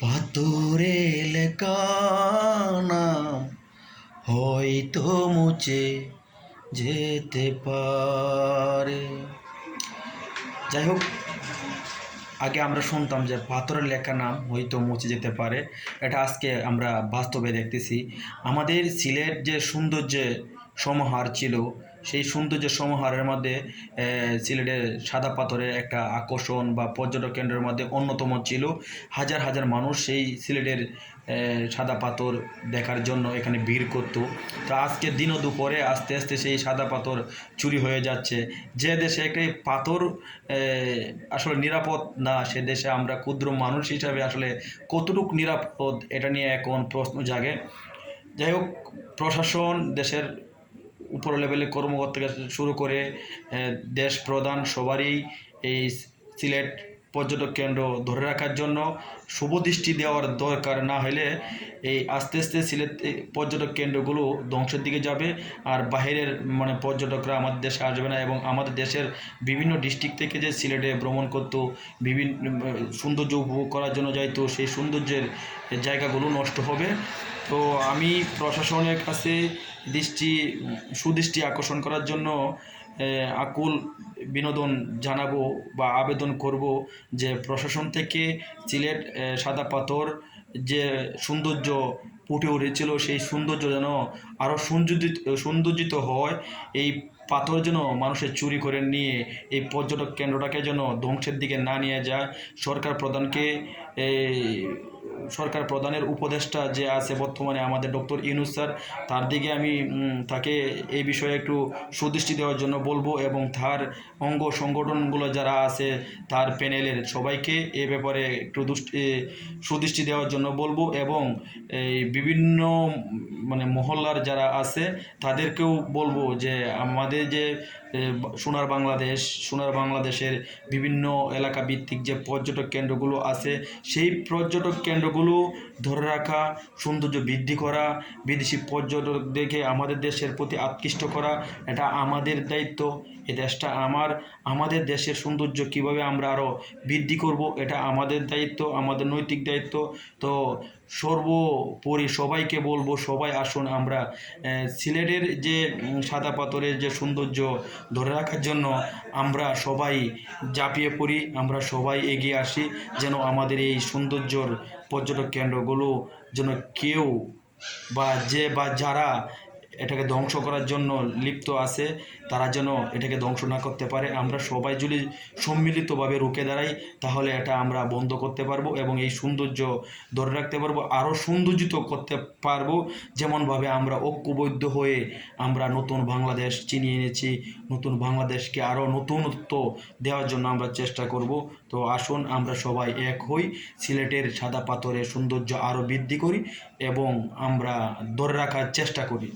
পাথরে লেখা নাম হয়তো মুছে যেতে পারে। যাই হোক, আগে আমরা শুনতাম যে পাথরের লেখা নাম হয়তো মুছে যেতে পারে। এটা আজকে আমরা বাস্তবে দেখতেছি। আমাদের সিলেট যে সৌন্দর্যে সমাহার ছিল সেই সৌন্দর্য সমাহারের মধ্যে সিলেটের সাদা পাথরের একটা আকর্ষণ বা পর্যটক কেন্দ্রের মধ্যে অন্যতম ছিল। হাজার হাজার মানুষ সেই সিলেটের সাদা পাথর দেখার জন্য এখানে ভিড় করতো। তো আজকে দিন দুপুরে আস্তে আস্তে সেই সাদা পাথর চুরি হয়ে যাচ্ছে। যে দেশে একটি পাথর আসলে নিরাপদ না, সে দেশে আমরা ক্ষুদ্র মানুষ হিসাবে আসলে কতটুকু নিরাপদ, এটা নিয়ে এখন প্রশ্ন জাগে। যাই হোক, প্রশাসন দেশের উপর লেভেলে কর্মকর্তা শুরু করে দেশ প্রধান সবারই এই সিলেট পর্যটক কেন্দ্র ধরে রাখার জন্য শুভদৃষ্টি দেওয়ার দরকার না হলে এই আস্তে আস্তে সিলেট পর্যটক কেন্দ্রগুলো ধ্বংসের দিকে যাবে আর বাইরের মানে পর্যটকরা আমাদের দেশে আসবে না এবং আমাদের দেশের বিভিন্ন ডিস্ট্রিক্ট থেকে যে সিলেটে ভ্রমণ করতো, বিভিন্ন সৌন্দর্য উপভোগ করার জন্য যাইতো, সেই সৌন্দর্যের জায়গাগুলো নষ্ট হবে। তো আমি প্রশাসনের কাছে দৃষ্টি, সুদৃষ্টি আকর্ষণ করার জন্য আকুল বিনোদন জানাব বা আবেদন করব যে প্রশাসন থেকে সিলেট সাদা পাথর যে সৌন্দর্য ফুটে উঠেছিল, সেই সৌন্দর্য যেন আরও সৌন্দর্যিত সৌন্দর্যিত হয়, এই পাথর যেন মানুষের চুরি করে নিয়ে এই পর্যটক কেন্দ্রটাকে যেন ধ্বংসের দিকে না নিয়ে যায়। সরকার প্রধানকে সরকার প্রধানের উপদেষ্টা যে আছে বর্তমানে আমাদের ডক্টর ইউনুস স্যার, তার দিকে আমি তাকে এই বিষয়ে একটু সুদৃষ্টি দেওয়ার জন্য বলব এবং তার অঙ্গ সংগঠনগুলো যারা আছে তার প্যানেলের সবাইকে এ ব্যাপারে একটু দুষ্টি সুদৃষ্টি দেওয়ার জন্য বলব এবং এই বিভিন্ন মানে মহল্লার যারা আছে তাদেরকেও বলব যে আমাদের যে সোনার বাংলাদেশ, সোনার বাংলাদেশের বিভিন্ন এলাকা ভিত্তিক যে পর্যটক কেন্দ্রগুলো আছে, সেই পর্যটক কেন্দ্রগুলো ধরে রাখা, সৌন্দর্য বৃদ্ধি করা, বিদেশি পর্যটক দেখে আমাদের দেশের প্রতি আকৃষ্ট করা, এটা আমাদের দায়িত্ব। এ দেশটা আমার, আমাদের দেশের সৌন্দর্য কীভাবে আমরা আরও বৃদ্ধি করব, এটা আমাদের দায়িত্ব, আমাদের নৈতিক দায়িত্ব। তো সর্বোপরি সবাইকে বলব, সবাই আসুন আমরা সিলেটের যে সাদা পাথরের যে সৌন্দর্য ধরে রাখার জন্য আমরা সবাই ঝাঁপিয়ে পড়ি, আমরা সবাই এগিয়ে আসি, যেন আমাদের এই সৌন্দর্যর পর্যটক কেন্দ্রগুলো যেন কেউ বা যে বা যারা এটাকে ধ্বংস করার জন্য লিপ্ত আছে, তারা যেন এটাকে ধ্বংস না করতে পারে। আমরা সবাই যদি সম্মিলিতভাবে রুখে দাঁড়াই, তাহলে এটা আমরা বন্ধ করতে পারব এবং এই সৌন্দর্য ধরে রাখতে পারব, আরও সৌন্দর্যিত করতে পারব। যেমনভাবে আমরা ঐক্যবদ্ধ হয়ে আমরা নতুন বাংলাদেশ চিনিয়ে এনেছি, নতুন বাংলাদেশকে আরও নতুনত্ব দেওয়ার জন্য আমরা চেষ্টা করব। তো আসুন, আমরা সবাই এক হই, সিলেটের সাদা পাথরের সৌন্দর্য আরও বৃদ্ধি করি এবং আমরা ধরে রাখার চেষ্টা করি।